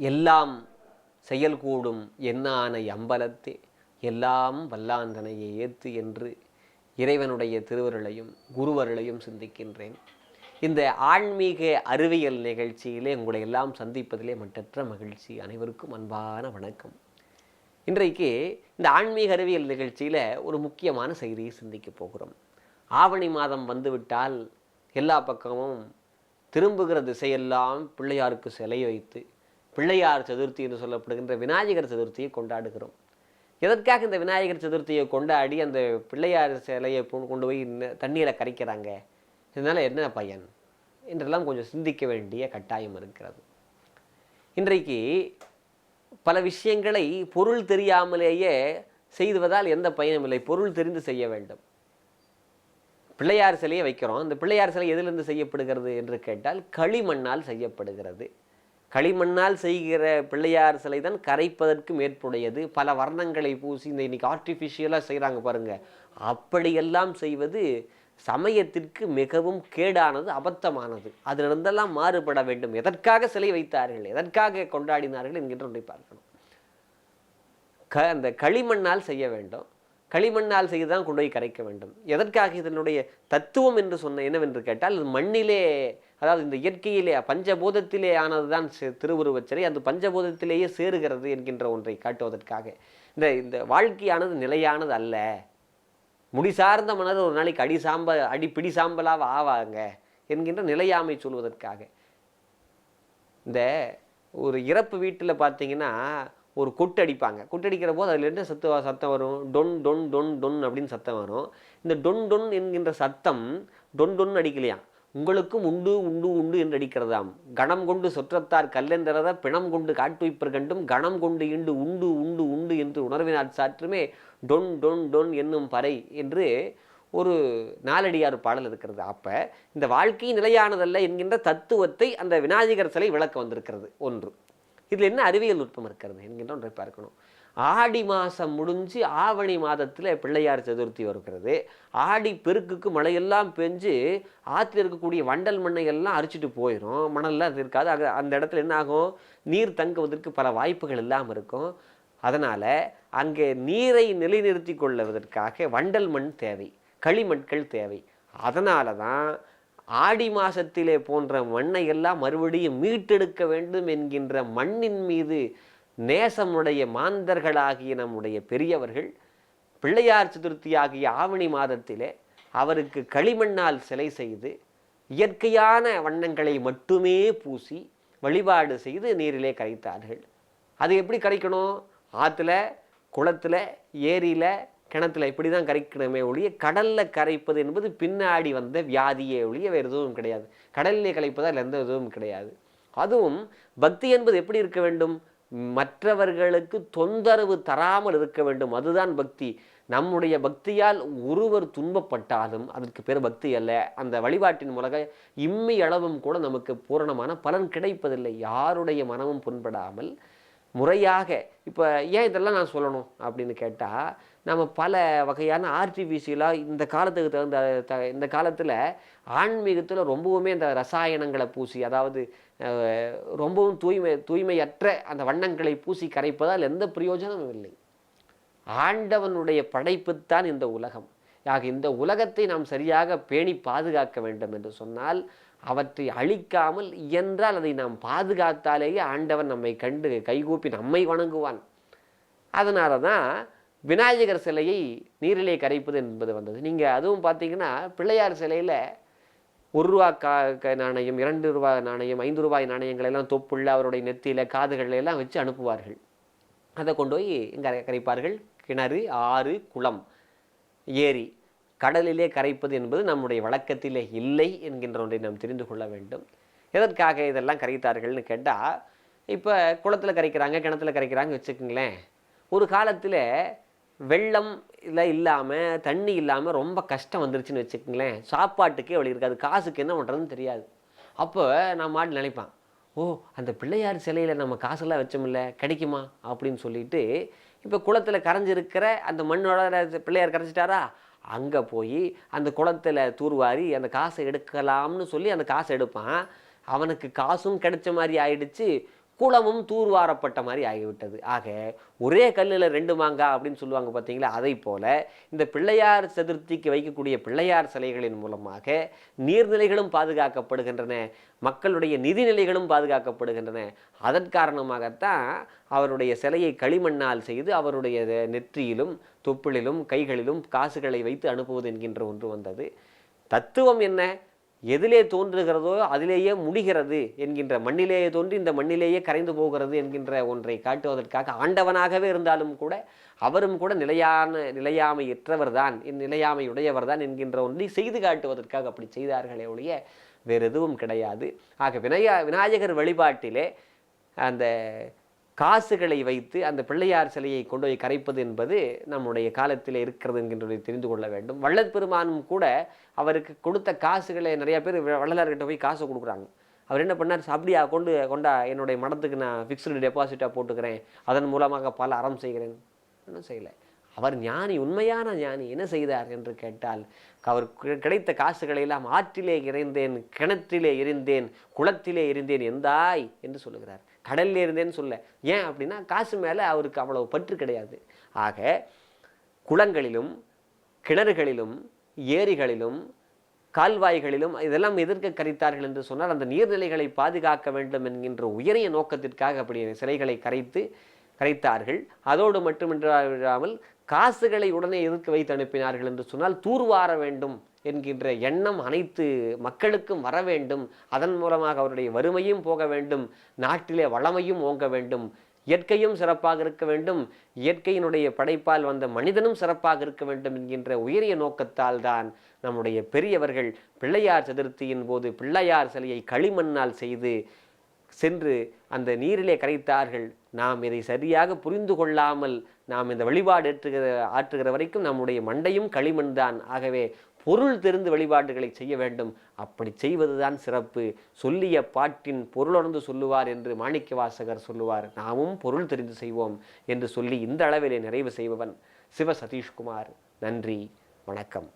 எல்லாம் செயல்கூடும் என்னான அம்பலத்தே. எல்லாம் வல்லாந்தனையை ஏத்து என்று இறைவனுடைய திருவருளையும் குருவருளையும் சிந்திக்கின்றேன். இந்த ஆன்மீக அறிவியல் நிகழ்ச்சியிலே உங்களை எல்லாம் சந்திப்பதிலே மட்டற்ற மகிழ்ச்சி. அனைவருக்கும் அன்பான வணக்கம். இன்றைக்கு இந்த ஆன்மீக அறிவியல் நிகழ்ச்சியில் ஒரு முக்கியமான செய்தியை சிந்திக்க போகிறோம். ஆவணி மாதம் வந்துவிட்டால் எல்லா பக்கமும் திரும்புகிற திசையெல்லாம் பிள்ளையாருக்கு சிலை வைத்து பிள்ளையார் சதுர்த்தி என்று சொல்லப்படுகின்ற விநாயகர் சதுர்த்தியை கொண்டாடுகிறோம். எதற்காக இந்த விநாயகர் சதுர்த்தியை கொண்டாடி அந்த பிள்ளையார் சிலையை கொண்டு போய் தண்ணீரை கரைக்கிறாங்க? இதனால் என்ன பயன்? என்றெல்லாம் கொஞ்சம் சிந்திக்க வேண்டிய கட்டாயம் இருக்கிறது. இன்றைக்கு பல விஷயங்களை பொருள் தெரியாமலேயே செய்துவதால் எந்த பயனும் இல்லை. பொருள் தெரிந்து செய்ய வேண்டும். பிள்ளையார் சிலையை வைக்கிறோம். அந்த பிள்ளையார் சிலை எதிலிருந்து செய்யப்படுகிறது என்று கேட்டால் களிமண்ணால் செய்யப்படுகிறது. களிமண்ணால் செய்கிற பிள்ளையார் சிலை தான் கரைப்பதற்கு மேற்புடையது. பல வர்ணங்களை பூசி இந்த இன்னைக்கு ஆர்டிஃபிஷியலாக செய்கிறாங்க பாருங்கள் அப்படியெல்லாம் செய்வது சமயத்திற்கு மிகவும் கேடானது அபத்தமானது. அதிலிருந்தெல்லாம் மாறுபட வேண்டும். எதற்காக சிலை வைத்தார்கள் எதற்காக கொண்டாடினார்கள் என்கின்ற ஒன்றை பார்க்கணும். க அந்த களிமண்ணால் செய்ய வேண்டும். களிமண்ணால் செய்து தான் கொண்டு போய் கரைக்க வேண்டும். எதற்காக இதனுடைய தத்துவம் என்று சொன்ன என்னவென்று கேட்டால் இது மண்ணிலே அதாவது இந்த இயற்கையிலே பஞ்சபூதத்திலே ஆனதுதான் சி- திருவுருவச் சிலை அந்த பஞ்சபூதத்திலேயே சேருகிறது என்கின்ற ஒன்றை காட்டுவதற்காக. இந்த இந்த வாழ்க்கையானது நிலையானது அல்ல. முடி சார்ந்த மனர் ஒரு நாளைக்கு அடி சாம்ப அடி பிடி சாம்பலாக ஆவாங்க என்கின்ற நிலையாமை சொல்வதற்காக. இந்த ஒரு இறப்பு வீட்டில் பார்த்தீங்கன்னா ஒரு கொட்டு அடிப்பாங்க கொட்டு அடிக்கிற போது அதில் என்ன சத்து சத்தம் வரும். டொன் டொன் டொன் டொன் அப்படின்னு சத்தம் வரும். இந்த டொன் டொன் என்கின்ற சத்தம் டொன் டொன் அடிக்கலையாம் உங்களுக்கும் உண்டு உண்டு உண்டு என்று அடிக்கிறதாம். கணம் கொண்டு சொற்றத்தார் கல்லென்றத பிணம் கொண்டு காட்டுவிப்பர் கண்டும் கணம் கொண்டு இண்டு உண்டு உண்டு உண்டு என்று உணர்வினார் சாற்றுமே டொன் டொன் டொன் என்னும் பறை என்று ஒரு நாலடியார் பாடல் இருக்கிறது. அப்போ இந்த வாழ்க்கை நிலையானதல்ல என்கின்ற தத்துவத்தை அந்த விநாயகர் சிலை விளக்க வந்திருக்கிறது. ஒன்று. இதில் என்ன அறிவியல் நுட்பம் இருக்கிறது என்கின்ற ஒன்றை பார்க்கணும். ஆடி மாதம் முடிஞ்சு ஆவணி மாதத்தில் பிள்ளையார் சதுர்த்தி வருகிறது. ஆடி பெருக்குக்கு மழையெல்லாம் பெஞ்சு ஆற்றுல இருக்கக்கூடிய வண்டல் மண்ணை எல்லாம் அரிச்சிட்டு போயிடும் மணல்லாம் அது இருக்காது. அது அந்த இடத்துல என்ன ஆகும்? நீர் தங்குவதற்கு பல வாய்ப்புகள் இல்லாமல் இருக்கும். அதனால் அங்கே நீரை நிலைநிறுத்தி கொள்வதற்காக வண்டல் மண் தேவை களிமண்கள் தேவை. அதனால தான் ஆடி மாசத்திலே போன்ற மண்ணை எல்லாம் மறுபடியும் மீட்டெடுக்க வேண்டும் என்கின்ற மண்ணின் மீது நேசமுடைய மாந்தர்களாகிய நம்முடைய பெரியவர்கள் பிள்ளையார் சதுர்த்தி ஆகிய ஆவணி மாதத்திலே அவருக்கு களிமண்ணால் சிலை செய்து இயற்கையான வண்ணங்களை மட்டுமே பூசி வழிபாடு செய்து நீரிலே கரைத்தார்கள். அது எப்படி கரைக்கணும்? ஆற்றுல குளத்தில் ஏரியில் கிணத்துல இப்படி தான் கரைக்கணுமே ஒழிய கடலில் கரைப்பது என்பது பின்னாடி வந்த வியாதியே ஒழிய வேறு எதுவும் கிடையாது. கடலிலே கலைப்பதால் எந்த இதுவும் கிடையாது. அதுவும் பக்தி என்பது எப்படி இருக்க வேண்டும்? மற்றவர்களுக்கு தொந்தரவு தராமல் இருக்க வேண்டும். அதுதான் பக்தி. நம்முடைய பக்தியால் ஒருவர் துன்பப்பட்டாலும் அதற்கு பேர் பக்தி அல்ல. அந்த வழிபாட்டின் மூலக இம்மி அளவும் கூட நமக்கு பூரணமான பலன் கிடைப்பதில்லை. யாருடைய மனமும் புண்படாமல் முறையாக இப்போ ஏன் இதெல்லாம் நான் சொல்லணும் அப்படின்னு கேட்டால் நம்ம பல வகையான ஆர்டிஃபிஷியலாக இந்த காலத்துக்கு தகுந்த த இந்த காலத்தில் ஆன்மீகத்தில் ரொம்பவுமே இந்த ரசாயனங்களை பூசி அதாவது ரொம்பவும் தூய்மை தூய்மையற்ற அந்த வண்ணங்களை பூசி கரைப்பதால் எந்த பிரயோஜனமும் இல்லை. ஆண்டவனுடைய படைப்புத்தான் இந்த உலகம். ஆக இந்த உலகத்தை நாம் சரியாக பேணி பாதுகாக்க வேண்டும் என்று சொன்னால் அவற்றை அழிக்காமல் இயன்றால் அதை நாம் பாதுகாத்தாலேயே ஆண்டவன் நம்மை கண்டு கைகூப்பி நம்மை வணங்குவான். அதனால தான் விநாயகர் சிலையை நீரிலே கரைப்பது என்பது வந்தது. நீங்கள் அதுவும் பார்த்தீங்கன்னா பிள்ளையார் சிலையில் ஒரு ரூபா கா நாணயம் இரண்டு ரூபாய் நாணயம் ஐந்து ரூபாய் நாணயங்கள் எல்லாம் தொப்புள்ள அவருடைய நெத்தியில் காதுகள்ல எல்லாம் வச்சு அனுப்புவார்கள். அதை கொண்டு போய் இங்கே கரைப்பார்கள். கிணறு ஆறு குளம் ஏரி. கடலிலே கரைப்பது என்பது நம்முடைய வழக்கத்திலே இல்லை என்கின்ற ஒன்றை நாம் தெரிந்து கொள்ள வேண்டும். எதற்காக இதெல்லாம் கரைத்தார்கள்னு கேட்டால் இப்போ குளத்தில் கரைக்கிறாங்க கிணத்துல கரைக்கிறாங்க வச்சுக்கோங்களேன். ஒரு காலத்தில் வெள்ளம் இல்லை இல்லாமல் தண்ணி இல்லாமல் ரொம்ப கஷ்டம் வந்துருச்சுன்னு வச்சுக்கோங்களேன். சாப்பாட்டுக்கே வழி இருக்காது. காசுக்கு என்ன பண்ணுறதுன்னு தெரியாது. அப்போ நான் மாட்டு நினைப்பான் ஓ அந்த பிள்ளையார் சிலையில் நம்ம காசெல்லாம் வச்சோம்ல கிடைக்குமா? அப்படின்னு சொல்லிட்டு இப்போ குளத்தில் கரைஞ்சிருக்கிற அந்த மண்ணோட பிள்ளையார் கரைச்சிட்டாரா அங்கே போய் அந்த குளத்துல தூர்வாரி அந்த காசை எடுக்கலாம்னு சொல்லி அந்த காசை எடுப்பான். அவனுக்கு காசும் கிடைச்ச மாதிரி ஆயிடுச்சு. குளமும் தூர்வாரப்பட்ட மாதிரி ஆகிவிட்டது. ஆக ஒரே கல்லில் ரெண்டு மாங்காய் அப்படின்னு சொல்லுவாங்க பார்த்தீங்களா? அதை போல இந்த பிள்ளையார் சதுர்த்திக்கு வைக்கக்கூடிய பிள்ளையார் சிலைகளின் மூலமாக நீர்நிலைகளும் பாதுகாக்கப்படுகின்றன மக்களுடைய நிதிநிலைகளும் பாதுகாக்கப்படுகின்றன. அதன் காரணமாகத்தான் அவருடைய சிலையை களிமண்ணால் செய்து அவருடைய நெற்றியிலும் தொப்பிலிலும் கைகளிலும் காசுகளை வைத்து அனுப்புவது என்கின்ற ஒன்று வந்தது. தத்துவம் என்ன? எதிலே தோன்றுகிறதோ அதிலேயே முடிகிறது என்கின்ற மண்ணிலேயே தோன்றி இந்த மண்ணிலேயே கரைந்து போகிறது என்கின்ற ஒன்றை காட்டுவதற்காக ஆண்டவனாகவே இருந்தாலும் கூட அவரும் கூட நிலையான நிலையாமையற்றவர் தான் நிலையாமை தான் என்கின்ற ஒன்றை செய்து காட்டுவதற்காக அப்படி செய்தார்களே ஒழிய வேறு எதுவும் கிடையாது. ஆக விநாய விநாயகர் வழிபாட்டிலே அந்த காசுகளை வைத்து அந்த பிள்ளையார் சிலையை கொண்டு போய் கரைப்பது என்பது நம்முடைய காலத்தில் இருக்கிறது என்கின்றதை தெரிந்து கொள்ள வேண்டும். வள்ளல் பெருமானும் கூட அவருக்கு கொடுத்த காசுகளை நிறைய பேர் வள்ளலார்கிட்ட போய் காசு கொடுக்குறாங்க. அவர் என்ன பண்ணார்? அப்படியா கொண்டு கொண்டா என்னுடைய மடத்துக்கு நான் ஃபிக்ஸ்டு டெபாசிட்டாக போட்டுக்கிறேன். அதன் மூலமாக பல அறம் செய்கிறேன். ஒன்றும் செய்யலை. அவர் ஞானி உண்மையான ஞானி என்ன செய்தார் என்று கேட்டால் அவர் கிடைத்த காசுகளை எல்லாம் ஆற்றிலே இறைந்தேன் கிணற்றிலே இருந்தேன் குளத்திலே இருந்தேன் எந்தாய் என்று சொல்லுகிறார். கடல்ல இருந்தேன்னு சொல்ல. ஏன் அப்படின்னா காசு மேலே அவருக்கு அவ்வளவு பற்று கிடையாது. ஆக குளங்களிலும் கிணறுகளிலும் ஏரிகளிலும் கால்வாய்களிலும் இதெல்லாம் எதிர்க்க கரைத்தார்கள் என்று சொன்னால் அந்த நீர்நிலைகளை பாதுகாக்க வேண்டும் என்கின்ற உயரிய நோக்கத்திற்காக அப்படி சிலைகளை கரைத்து கரைத்தார்கள். அதோடு மட்டுமின்றாமல் காசுகளை உடனே எதிர்க்க வைத்து அனுப்பினார்கள் என்று சொன்னால் தூர்வார வேண்டும் என்கின்ற எண்ணம் அனைத்து மக்களுக்கும் வர வேண்டும். அதன் மூலமாக அவருடைய வறுமையும் போக வேண்டும். நாட்டிலே வளமையும் ஓங்க வேண்டும். இயற்கையும் சிறப்பாக இருக்க வேண்டும். இயற்கையினுடைய படைப்பால் வந்த மனிதனும் சிறப்பாக இருக்க வேண்டும் என்கின்ற உயரிய நோக்கத்தால் தான் நம்முடைய பெரியவர்கள் பிள்ளையார் சதுர்த்தியின் போது பிள்ளையார் சிலையை களிமண்ணால் செய்து சென்று அந்த நீரிலே கரைத்தார்கள். நாம் இதை சரியாக புரிந்து கொள்ளாமல் நாம் இந்த வழிபாடு ஏற்றுகிற ஆற்றுகிற வரைக்கும் நம்முடைய மண்டையும் களிமண் தான். ஆகவே பொருள் தெரிந்து வழிபாடுகளை செய்ய வேண்டும். அப்படி செய்வதுதான் சிறப்பு. சொல்லிய பாட்டின் பொருளுணர்ந்து சொல்லுவார் என்று மாணிக்க வாசகர் சொல்லுவார். நாமும் பொருள் தெரிந்து செய்வோம் என்று சொல்லி இந்த அளவிலே நிறைவு செய்பவன் சிவ சதீஷ்குமார். நன்றி. வணக்கம்.